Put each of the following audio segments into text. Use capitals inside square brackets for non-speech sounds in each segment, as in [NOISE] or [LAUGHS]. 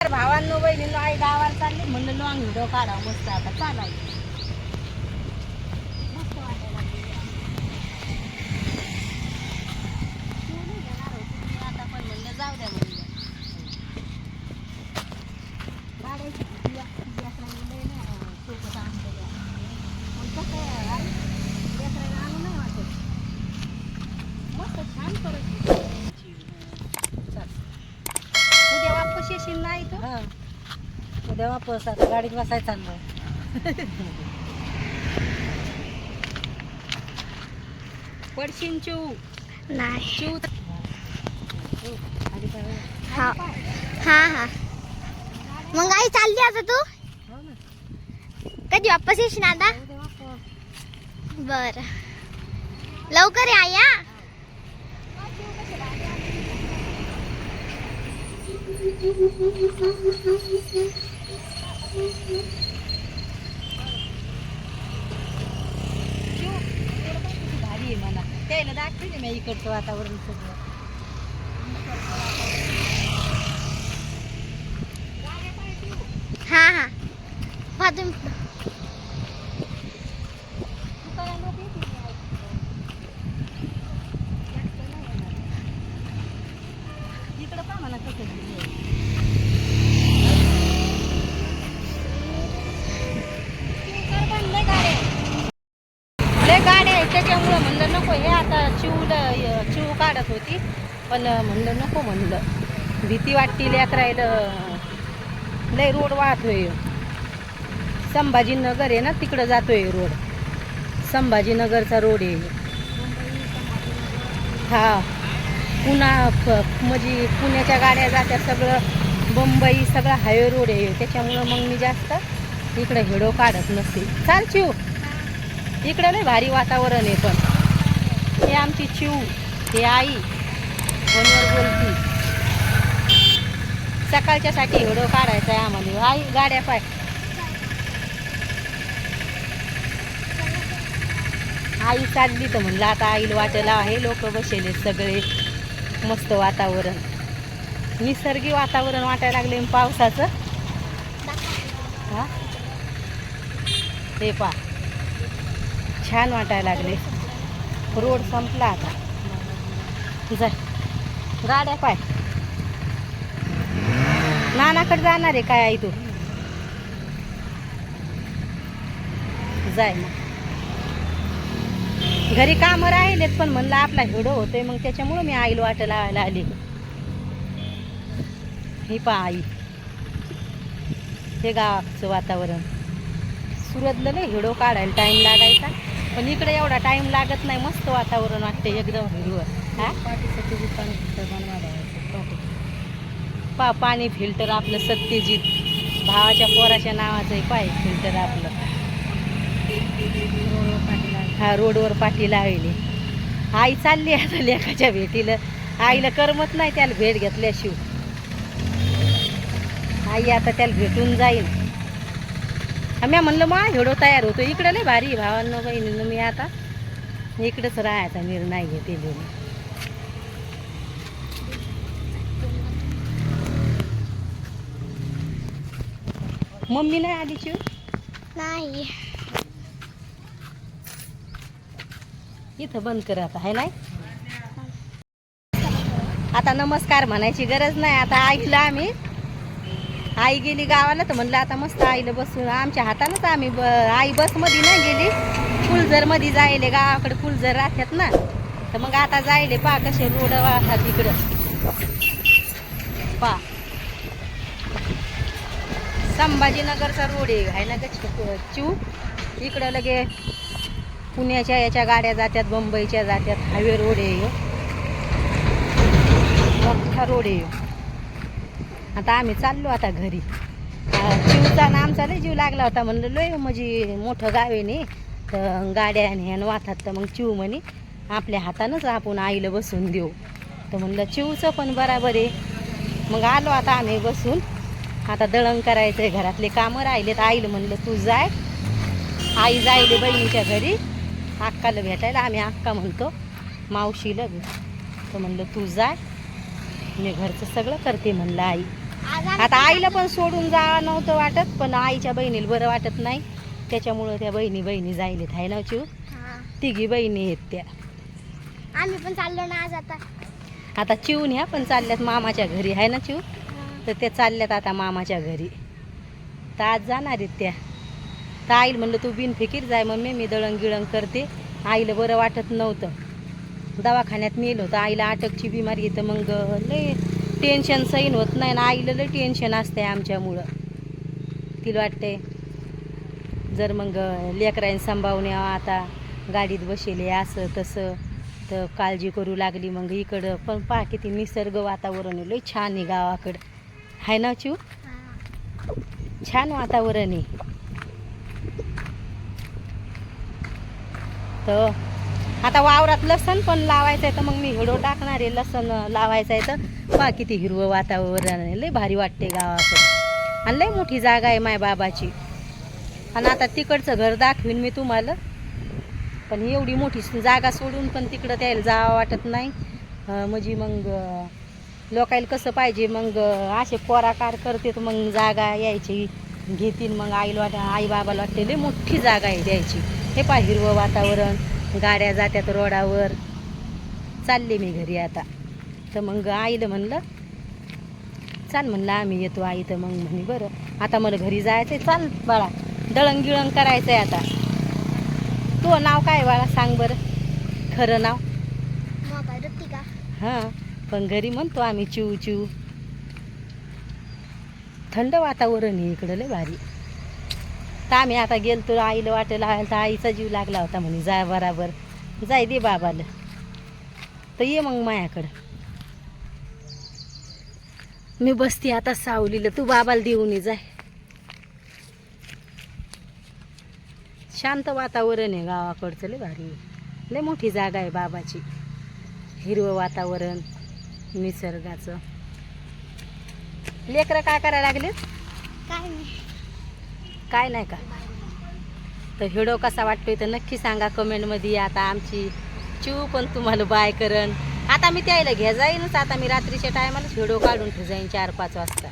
भावांनो बहिणींनो आई गावाला चालली. म्हणलं लॉंग व्हिडिओ काढा मस्त आता. चालाय मस्त वाटायला आता पण म्हणलं जाऊ द्या म्हणलं काढायची भीती वाटते, लेकरांना लय नाही, अं, सोपं काम केलं. मग कसं आहे, आई, लेकरांना आणू नाही वाटत. मस्त छान करत होती. चल. उद्या वापस येशील ना इथं? हा. उद्या वापस आता गाडीत बसायचं चाललं [LAUGHS] पडशील चिव नाही. चिव आधी काय वेळ? हा. हा हा. मग आई चालली आता तू? हो ना. कधी वापस येशील आता? उद्या वापस बर. लवकर या या भारी आहे मला त्याला दाखवले मी इकडचं वातावरण इकडं पहा मला. कसं दिलंय. गाड्या आहेत. त्याच्यामुळं म्हणलं नको म्हणजे हे म्हणजे आता चिवलं चिव काढत होती. पण म्हणलं नको म्हणलं. भीती वाटती लेकरायला लय रोड वाहतोय संभाजीनगर आहे ना तिकडं जातोय रोड. संभाजीनगरचा रोड आहे. हा. पुन्हा म्हणजे पुण्याच्या गाड्या जात्या सगळं मुंबई सगळं हायवे रोड आहे. त्याच्यामुळं मग मी जास्त इकडं हिडो काढत नसते. चाल चिव इकडं नाही भारी वातावरण आहे पण. हे आमची चिव हे आई फोनवर बोलती. सकाळच्यासाठी हिडो काढायचा आहे आम्हाला. आई गाड्या पाय. आई चालली तर म्हणलं आता आईला वाटेला आहे लोक बसेले सगळे. मस्त वातावरण. निसर्गी वातावरण वाटायला लागले पावसाचं. हा? हे पा छान वाटायला लागले. रोड संपला आता. जाय गाड्या पाय. नानाकडे जाणार आहे काय आई तू? जाय मग. घरी कामं राहिलेत पण म्हणलं आपला हिडो होतोय मग त्याच्यामुळं मी आईला वाट लावायला आली. ही पा आई. हे गावाचं वातावरण. सुरतला लय हिडो काढायला टाईम लागायचा पण इकडे एवढा टाईम लागत नाही मस्त वातावरण वाटते एकदम हिरवं हा? पा पाणी फिल्टर आपलं सत्यजित भावाच्या पोराच्या नावाचं आहे पाय फिल्टर आपलं. हा रोडवर पाठी लावली. आई चालली आता लेखाच्या भेटीला. आईला करमत नाही त्याला भेट घेतल्याशिव आई आता त्याला भेटून जाईल आम्ही म्हणलं मा हेडो तयार होतो. इकडं लय भारी भावांना बहिणीनं मी आता इकडंच राहायचा निर्णय घेते लिहून मम्मी नाही आली शिव? नाही. इथं बंद कर आता आहे नाही? आता नमस्कार म्हणायची गरज नाही. आता ऐकलं आम्ही. आई गेली गावाला तर म्हणलं आता मस्त आईला बसून आमच्या हातानंच आम्ही ब आई बसमध्ये नाही गेली. फुलझरमध्ये जायले गावाकडे फुलझर राहतात ना. तर मग आता जायले पा कसे रोड वाहतात इकडं. पा संभाजीनगरचा रोड आहे. ना गं चिव इकडं लगे पुण्याच्या याच्या गाड्या जात्यात बंबईच्या जात्यात. हायवे रोड आहे मोठा रोड आहे आता आम्ही चाललो आता घरी. जीवचा ना आमचा लय जीव लागला होता म्हणलं लय म्हणजे मोठं गाव आहे नी. तर गाड्या आणि ह्यानं वाहतात तर मग चिव म्हणे आपल्या हातानंच आपण आईला बसून देऊ. तर म्हणलं चिवचं पण बराबर आहे. मग आलो आता आम्ही बसून. आता दळण करायचं आहे घरातले कामं राहिले तर आईला म्हणलं तू जाय. आई जायले बहिणीच्या घरी. अक्काला भेटायला आम्ही अक्का म्हणतो मावशीला. तर म्हणलं तू जाय मी घरचं सगळं करते म्हणलं आई. आता आईला पण सोडून जा नव्हतं वाटत पण आईच्या बहिणीला बरं वाटत नाही. त्याच्यामुळं त्या बहिणी बहिणी जायलेत आहे ना चिव. तिघी बहिणी आहेत त्या. आम्ही पण चाललो ना आज आता. आता चिवून ह्या पण चालल्यात मामाच्या घरी आहे ना चिव. तर त्या चालल्यात आता मामाच्या घरी. तर आज जाणार आहेत त्या. तर आईला म्हणलं तू बिनफिकीर जाय मम्मी मी दळण गिळण करते. आईला बरं वाटत नव्हतं. दवाखान्यात नेलं होतं. आईला अटकची बिमारी येतं मग लय टेन्शन सैन होत नाही ना आईला लय टेन्शन असते आमच्यामुळं. तिला वाटते जर मग लेकरांनी सांभाळून यावं आता गाडीत बसेले असं तसं तर काळजी करू लागली मग इकडं. पण पहा किती निसर्ग वातावरण आहे. लय छान आहे गावाकडं. आहे ना हा. छान वातावरण आहे. तर आता वावरात लसण पण लावायचं आहे तर मग मी हिडो टाकणार आहे लसण लावायचं आहे तर. पहा किती हिरवं वातावरण आहे लय भारी वाटते गावाचं आणि लय मोठी जागा आहे माय बाबाची. आणि आता तिकडचं घर दाखवीन मी तुम्हाला. पण एवढी मोठी जागा सोडून पण तिकडं त्याला जावं वाटत नाही. म्हणजे मग लोकायला कसं पाहिजे मग असे कोराकार करते तर मग जागा यायची. घेतील मग आईला वाट आई बाबाला वाटते लय मोठी जागा आहे द्यायची हे पहा हिरवं वातावरण गाड्या जात्यात रोडावर. चालले मी घरी आता. तर मग आईला म्हणलं चाल म्हणलं आम्ही येतो आई. तर मग म्हणे बरं आता मला घरी जायचं आहे चाल बाळा दळण गिळण करायचं आहे आता. तो नाव काय बाळा सांग बरं. खरं नाव? हां पण घरी म्हणतो आम्ही चिव चिव थंड वातावरण आहे इकडं लय भारी. तर आम्ही आता गेलतो आईला वाटेला तर आईचा जीव लागला होता म्हणे जा बराबर जाय दे बाबाला तर ये मग मायाकडं. मी बसते आता सावलीला तू बाबाला देऊन जाय. शांत वातावरण आहे गावाकडचं लय भारी. लय मोठी जागा आहे बाबाची. हिरवं वातावरण निसर्गाचं. लेकरं काय करायला लागले काय नाही. काय नाही का? तर व्हिडिओ कसा वाटतोय तर नक्की सांगा कमेंटमध्ये आता आमची चिव पण तुम्हाला बाय करण. आता मी त्याला घ्या जाईनच. आता मी रात्रीच्या टायमालाच व्हिडिओ काढून ठेव जाईन चार पाच वाजता.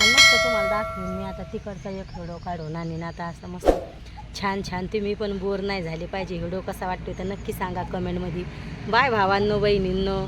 मस्त तुम्हाला दाखवून मी आता तिकडचा एक व्हिडिओ काढून आणि आता असं मस्त छान छान तुम्ही पण बोर नाही झाले पाहिजे. व्हिडिओ कसा वाटतोय तर नक्की सांगा कमेंटमध्ये बाय भावांनो बहिणींनो.